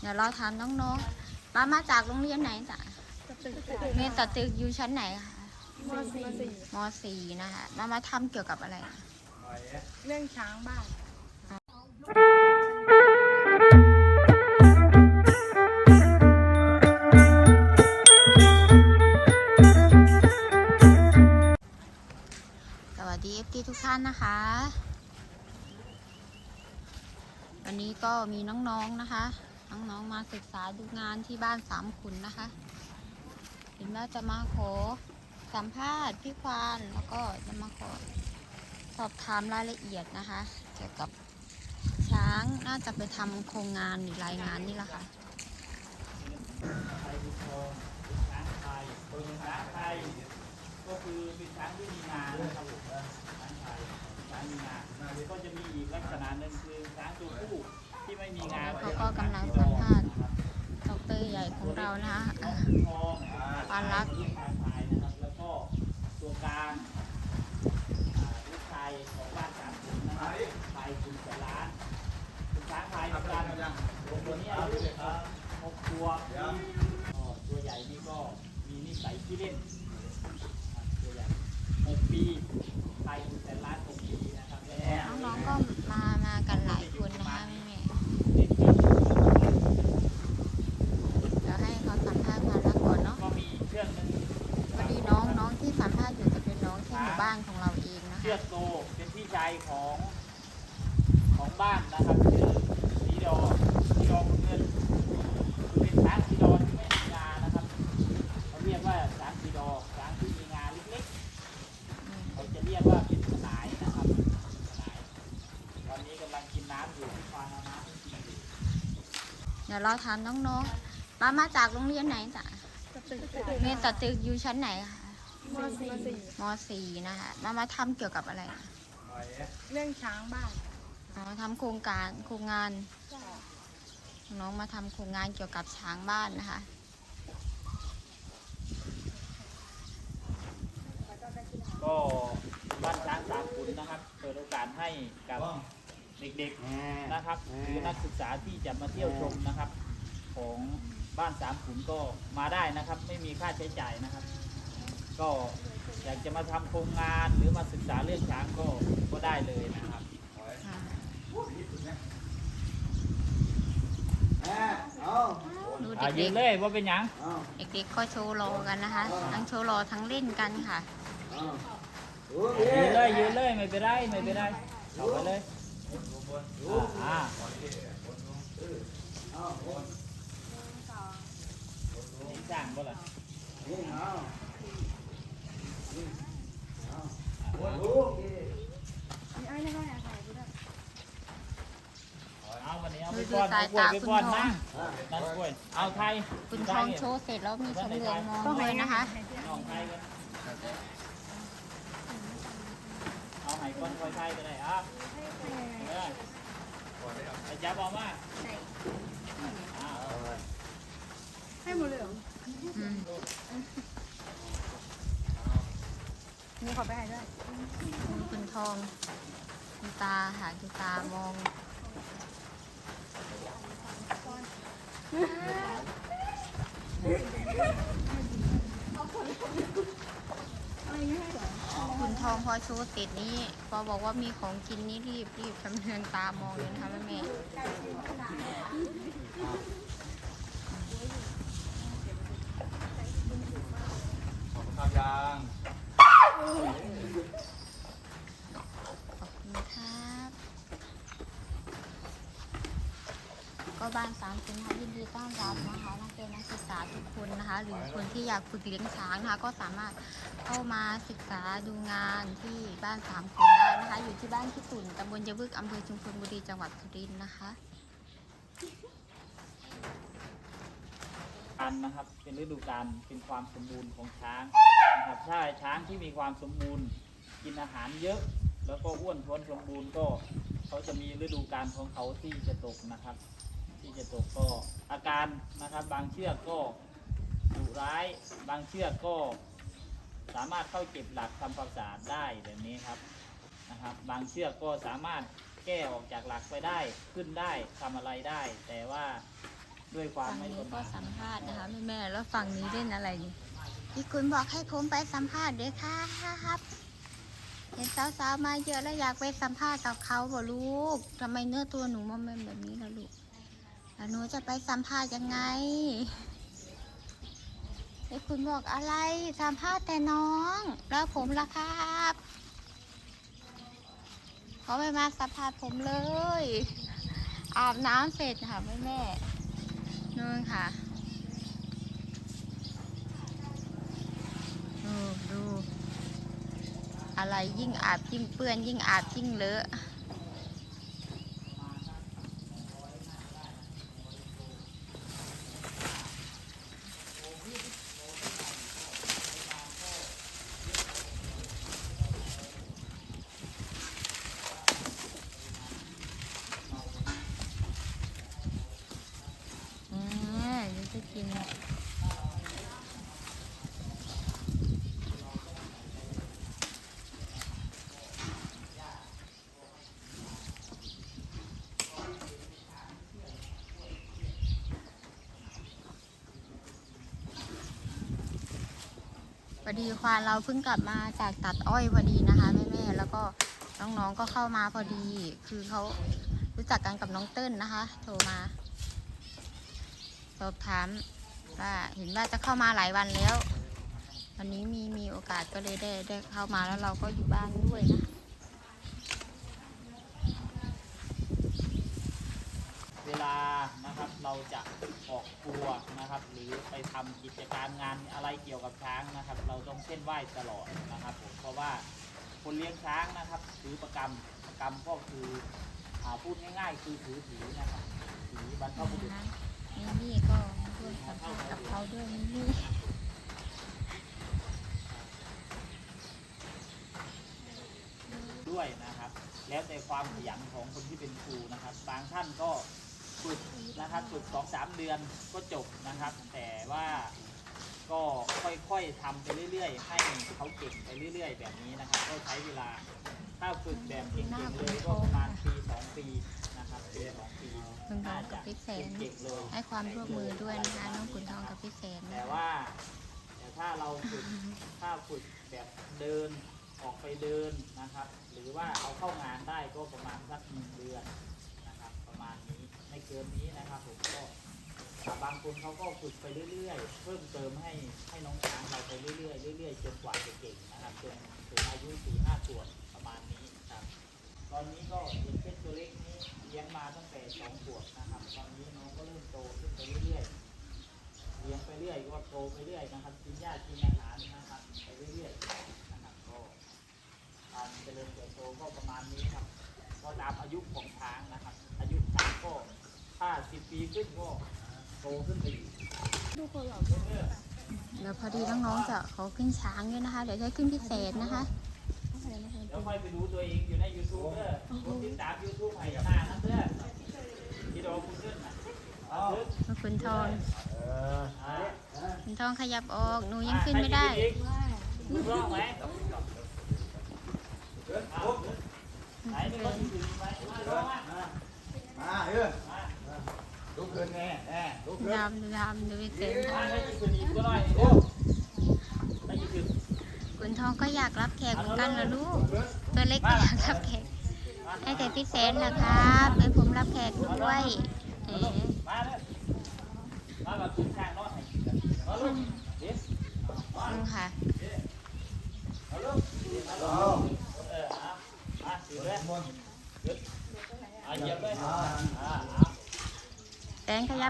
เดี๋ยวเราถามน้องๆมามาจากโรงเรียนไหนจ้ะเรียนต่อตึกอยู่ชั้นไหนคะมสี่มสี่นะคะมามาทำเกี่ยวกับอะไร เรื่องช้างบ้านสวัสดีเอฟทีทุกท่านนะคะ วันนี้ก็มีน้องๆนะคะ น้องๆมาศึกษาดูงานที่บ้านสามขุนนะคะเห็นว่าจะมาขอสัมภาษณ์พี่ควานแล้วก็จะมาขอสอบถามรายละเอียดนะคะ เกี่ยวกับช้างน่าจะไปทำโครงงานหรือรายงานนี่แหละค่ะช้างไทยโดยองค์คณะไทยก็คือเป็นช้างที่มีงานนะครับผมช้างไทยช้างมีงานก็จะมีอีกลักษณะหนึ่งคือช้างตัวผู้ เขาก็กำลังสัมภาษณ์ดอกเตอรใหญ่ของเรานะคะอะทองปานรักช้างไทยนะครับแล้วก็ตัวกลางอ่าลูกชายของบ้านสามขุนนะครับไทยคุณสล้านเป็นช้างไทยเหมือนกันตัวนี้อายุหกตัวก็ตัวใหญ่นี่ก็มีนิสัยที่เล่นตัวใหญ่หกปีไทยคุณแต่ล้าน ของของบ้านนะครับชื่อสีดอสีดอคุณเงินคือเป็นช้างสีดอที่ไม่มีงานะครับเขาเรียกว่าช้างสีดอช้างที่มีงาเล็กๆเขาจะเรียกว่าเป็นสนายนะครับสนายตอนนี้กำลังกินน้ำอยู่ที่ควานเอาน้ำให้กินอยู่เดี๋ยวเราถามน้องๆมามาจากโรงเรียนไหนจ้ะเรียนต่อตึกอยู่ชั้นไหนคะมสี่มสี่นะคะมามาทำเกี่ยวกับอะไร เรื่องช้างบ้านอ๋อทำโครงการโครงงาน น้องมาทำโครงงานเกี่ยวกับช้างบ้านนะคะ ก็บ้านช้างสามขุนนะครับ เปิดโอกาสให้กับเด็กๆนะครับ หรือนักศึกษาที่จะมาเที่ยวชมนะครับ ของบ้านสามขุนก็มาได้นะครับ ไม่มีค่าใช้จ่ายนะครับ ก็ อยากจะมาทำโครงงานหรือมาศึกษาเรื่องช้างก็ก็ได้เลยนะครับค่ะดูอะยืเด็นกเลยว่าเป็นหยังๆเด็กๆก็โชว์รอกันนะคะ ทั้งโชว์รอทั้งเล่นกันค่ะ ยืนเลยยืนเลยไม่เป็นไรไม่เป็นไรเข้าไปเลยอ่านี่จ้างบ่ล่ะมี เอาวันนี้เอาไปป้อนเอากล้วยไปป้อนนั่งนั่งกล้วย เอาไทยคุณทองโชว์เสร็จแล้วมีชำเลืองมองด้วยนะคะน้องไทยกันเอาไห้ก้อนคอยไทยก็ได้อะไอ้จับเอามาอ่า ให้หมดเลยเหรอ อืม นี่ข อไปให้ด้วยคุณทองคุณตาค่ะคุณตามองคุณทองพอโชว์เสร็จนี้ พอบอกว่ามีของกินนี่รีบรีบชำเลืองตามองเลยนะคะแม่แม่ทำยางขอบคุณครับ ก็บ้านสามคุณค่ะยินดีต้อนรับนะคะนักเรียนนักศึกษาทุกคนนะคะ หรือคนที่อยากฝึกเลี้ยงช้างนะคะ ก็สามารถเข้ามาศึกษาดูงานที่บ้านสามคุณได้นะคะ อยู่ที่บ้านขี้ตุ่นตำบลยะบึกอำเภอชุมพลบุรีจังหวัดสุรินทร์นะคะ การนะครับ เป็นฤดูกาลเป็นความสมบูรณ์ของช้างนะครับถ้าช้างที่มีความสมบูรณ์กินอาหารเยอะ แล้วก็อ้วนท้วนสมบูรณ์ก็เขาจะมีฤดูกาลของเขาที่จะตกนะครับ ที่จะตกก็อาการนะครับ บางเชือกก็ดุร้าย บางเชือกก็สามารถเข้าเก็บหลักทำความสะอาดได้แบบนี้ครับนะครับ บางเชือกก็สามารถแก้ออกจากหลักไปได้ขึ้นได้ทำอะไรได้ แต่ว่า ด้วยความฝั่งไม่นี้ประก็มาทสัมภาษณ์นะคะแม่แม่ๆแล้วฝั่งนี้เล่นอะไรนี่พี่คุณบอกให้ผมไปสัมภาษณ์ด้วยครับเห็นสาวๆมาเยอะแล้วอยากไปสัมภาษณ์กับเขาบ่ลูกทำไมเนื้อตัวหนูมันเป็นแบบนี้ล่ะลูกแล้วหนูจะไปสัมภาษณ์ยังไงไอ้คุณบอกอะไรสัมภาษณ์แต่น้อง แล้วผมล่ะครับเขาไม่มาสัมภาษณ์ผมเลย อาบน้ำเสร็จค่ะแม่แม่ นู่นค่ะดูดู อะไรยิ่งอาบยิ่งเปื้อนยิ่งอาบยิ่งเลอะ อืมเดี๋ยวจะกิน พ อดีควานเราเพิ่งกลับมาจากตัดอ้อยพอดีนะคะแม่แม่ๆแล้วก็น้องๆก็เข้ามาพอดี คือเขารู้จักกันกับน้องเติ้ลนะคะ โทรมา สอบถามว่าเห็นว่าจะเข้ามาหลายวันแล้ว วันนี้มีมีโอกาสก็เลยได้ได้เข้ามาแล้วเราก็อยู่บ้านด้วยนะ เวลานะครับเราจะออกครัวนะครับ หรือไปทำกิจการงานอะไรเกี่ยวกับช้างนะครับ เราต้องเส้นไหว้ตลอดนะครับผมเพราะว่าคนเลี้ยงช้างนะครับถือประกรรมประกรรมก็คืออ่าพูดง่ายๆคือถือถือนะครับถือบรรพบุรุษมิมี่ก็มาร่วมสัมภาษณ์กับเขาด้วยมิมี่ด้วยนะครับ แล้วแต่ความขยันของคนที่เป็นครูนะครับ บางท่านก็ ฝึกนะครับฝึกสองสามเดือนก็จบนะครับ แต่ว่าก็ค่อยๆทำไปเรื่อย ๆ ให้เขาเก่งไปเรื่อย ๆ แบบนี้นะครับ ก็ใช้เวลาถ้าฝึกแบบเก่งๆเลยก็ประมาณปีสองปีนะครับปีสองปีคุณทอน่างกัจะบพี่แสนเก่งๆเลยให้ความร่วมมือด้วยนะคะน้องขุนทองกับพี่แสนแต่ว่าแต่ถ้าเราฝึกถ้าฝึกแบบเดินออกไปเดินนะครับ หรือว่าเอาเข้างานได้ก็ประมาณสักหนึ่งเดือนนะครับ ประมาณ นี้ไม่เกินนี้นะครับผมก็บางคนเขาก็ฝึกไปเรื่อยๆ เพิ่มเติมให้ให้น้องช้างเราไปเรื่อยๆเรื่อยๆจนกว่าจะเก่งนะครับจนถึงอายุสี่ห้าขวบประมาณนี้ครับ ตอนนี้ก็เห็นเพชรตัวเล็กนี้เลี้ยงมาตั้งแต่สองขวบนะครับ ตอนนี้น้องก็เริ่มโตขึ้นไปเรื่อยๆเลี้ยงไปเรื่อยก็โตไปเรื่อยนะครับกินหญ้ากินอาหารนะครับไปเรื่อยๆนะครับก็การเจริญเติบโตก็ประมาณนี้ครับ ก็ตามอายุของช้างนะครับ ถ้าสิบปีขึ้นก็โตขึ้นไปอีกแล้วพอดีน้องๆจะขอขึ้นช้างด้วยนะคะ เดี๋ยวจะขึ้นพี่แสนนะคะเดี๋ยวค่อยไปดูตัวเองอยู่ใน YouTube เด้อผมติดตาม YouTube ให้หน้านั่นเด้อที่เราคุณขึ้นนะเอาขึ้นขุนทองอ่าขุนทองขยับออก หนูยังขึ้นไม่ได้ถูกต้องไหมเอาไหนมีคนถือไหมมาลงมามาเออ ลุกขึ้นแน่แน่ลุกขึ้น ดำดำดูพี่แสนมาให้ยืนอีกก็ได้โอ้ให้ยืนขุนทองก็อยากรับแขกเหมือนกันเหรอลูก ตัวเล็กก็อยากรับแขกให้แต่พี่แสนนะครับให้ผมรับแขกด้วยเอ๋ มาเลยมาแบบกินข้างนอนให้มาลูกเด็ก นี่ค่ะ มาลูกมาลู เอา กเออเอามาถือเลย มน ยึดอะเหยียบเลยอ่าอ่า แสนขยับออกพี่แสน จับหมูลุกขึ้นจับหมูไอ้นี่ลุกมามาลุกขึ้นม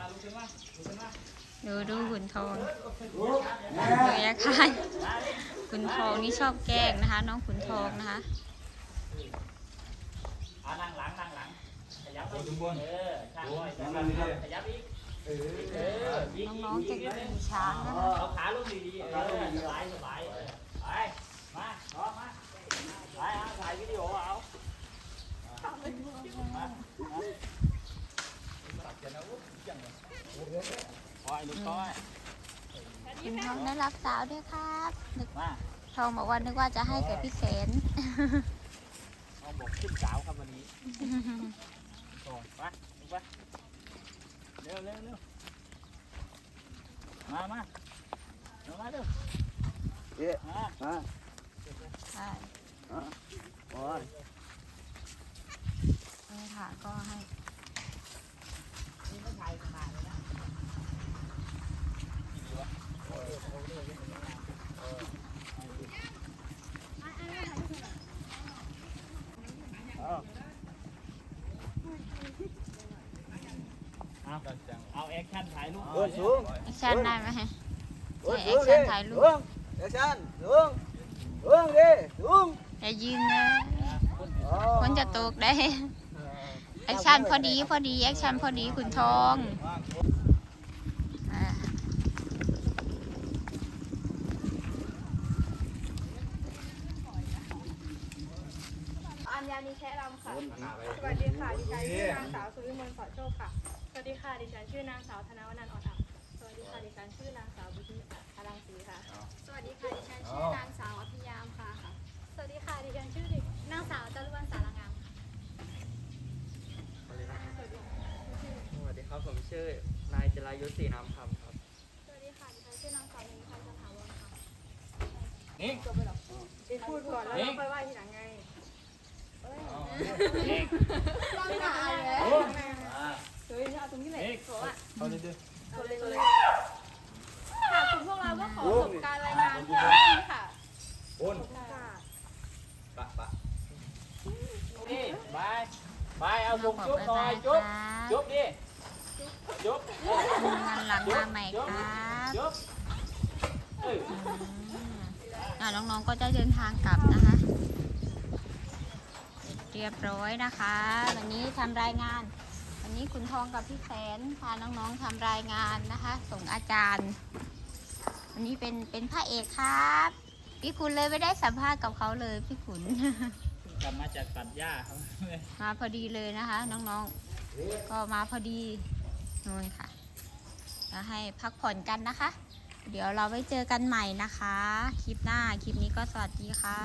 าลุกขึ้นมาดูดูขุนทองลุกแน่เฮ้ยค่ะขุนทองนี่ชอบแกล้งนะคะ น้องขุนทองนะคะนั่งหลังนั่งหลังขยับไปเออข้างน้อยนั่งดีๆขยับอีกน้องๆจะอีกขี่ช้างนะคะเอาขาลงดีๆสบายสบายไปมาพร้อมมาไปเอาถ่ายวิดีโอเอามามาคอย ลูกคอยขุนทองได้รับสาวด้วยครับนึกมาทองบอกว่านึกว่าจะให้แต่พี่แสนเอาบอกขึ้นสาวครับวันนี้โอ้ไปลูกไปเร็วเร็วเร็วมามาเร็วมาเร็วเอ๊ะมามาใช่โอ้ยนี่ค่ะก็ให้ นี่ไม่ถ่ายขนาดเลยนะ เอาเอาเอาแอคชั่นถ่ายรูปเอิ้นสูงแอคชั่นได้ไหมเอิ้นแอสูคงชั่นดิถ่ายรูปสูงแอคชั่นสูงสูงดิสูงอย่ายืนนะอ๋อคนจะตกได้แอคชั่นพอดีพอดีแอคชั่นพอดีคุณทองอ่า อัญญานิแคะรำค่ะ สวัสดีค่ะ ดิฉันชื่อนางสาวสุวิมลสอดโชคค่ะ สวัสดีค่ะ ดิฉันชื่อนางสาวธนวนันท์อ่อนอับสวัสดีค่ะ ดิฉันชื่อนางสาวบุญอลังศรีค่ะ สวัสดีค่ะ ดิฉันชื่อนางสาวอภิยามค่ะ สวัสดีค่ะ ดิฉันชื่อนางสาวจารุวรรณสารงามสวัสดีครับ ผมชื่อนายจรายุทธศรีน้ำคำครับ สวัสดีค่ะ ดิฉันชื่อนางสาวนิพันธ์จันถาวรค่ะนี่จบไปหรอดิพูดก่อนแล้วเราค่อยว่าทีหลังไงเอก ต้องหาเลยโอ้เฮ้ยเอาตรงนี้แหละเอกบอกว่าเอาดิดิเอาเลยเลยค่ะคุณพวกเราก็ขอจบการรายงานเพียงเท่านี้ค่ะโอนปะปะนี่บายบายเอาขจุ๊บบจุ๊บหน่อยจุ๊บจุ๊บดิจุ๊บงานหลังมาใหม่ครับจุ๊บน้องๆก็จะเดินทางกลับนะคะ เรียบร้อยนะคะ วันนี้ทำรายงาน วันนี้คุณทองกับพี่แสนพาน้องๆทำรายงานนะคะ ส่งอาจารย์ วันนี้เป็นเป็นพระเอกครับ พี่คุณเลยไม่ได้สัมภาษณ์กับเขาเลยพี่ขุนกลับมาจากตัดหญ้าครับมาพอดีเลยนะคะ น้องๆ ก็มาพอดีนู่นค่ะจะให้พักผ่อนกันนะคะ เดี๋ยวเราไว้เจอกันใหม่นะคะ คลิปหน้า คลิปนี้ก็สวัสดีค่ะ